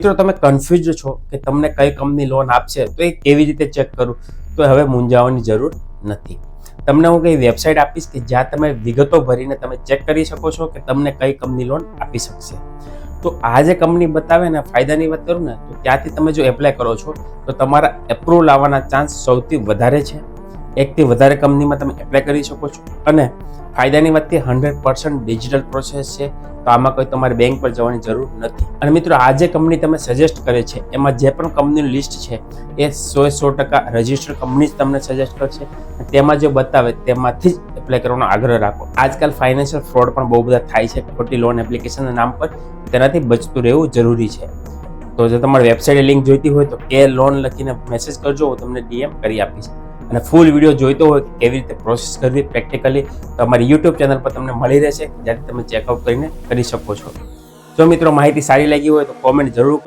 મિત્રો, તમે કન્ફ્યુઝ છો કે તમને કઈ કંપની લોન આપશે, તો એ કેવી રીતે ચેક કરું? તો હવે મૂંઝાવાની જરૂર નથી. તમને હું કઈ વેબસાઇટ આપીશ કે જ્યાં તમે વિગતો ભરીને તમે ચેક કરી શકો છો કે તમને કઈ કંપની લોન આપી શકશે? તો આ જે કંપની બતાવે ને ફાયદાની વાત કરું ને, તો ત્યાંથી તમે જો એપ્લાય કરો છો, તો તમારા એપ્રુવલ આવવાના ચાન્સ સૌથી વધારે છે. એકથી વધારે કંપનીમાં તમે એપ્લાય કરી શકો છો. અને ફાયદાની વાત કે હંડ્રેડ પર્સન્ટ ડિજિટલ પ્રોસેસ છે. તો આમાં કોઈ તમારે બેંક પર જવાની જરૂર નથી. અને મિત્રો, આ જે કંપની તમે સજેસ્ટ કરે છે, એમાં જે પણ કંપનીનું લિસ્ટ છે, એ સો સો ટકા રજિસ્ટર્ડ કંપની જ તમને સજેસ્ટ કરશે. તેમાં જે બતાવે, તેમાંથી જ એપ્લાય કરવાનો આગ્રહ રાખો. આજકાલ ફાઇનાન્શિયલ ફ્રોડ પણ બહુ બધા થાય છે. ખોટી લોન એપ્લિકેશનના નામ પર તેનાથી બચતું રહેવું જરૂરી છે. તો જો તમારે વેબસાઇટે લિંક જોઈતી હોય તો કે લોન લખીને મેસેજ કરજો, હું તમને ડીએમ કરી આપીશ. અને ફૂલ વીડિયો જોઈતો હોય કેવી રીતે પ્રોસેસ કરવી પ્રેક્ટિકલી તો અમારી યુટ્યુબ ચેનલ પર તમને મળી રહેશે. જ્યાંથી તમે ચેકઆઉટ કરીને કરી શકો છો. જો મિત્રો માહિતી સારી લાગી હોય તો કોમેન્ટ જરૂર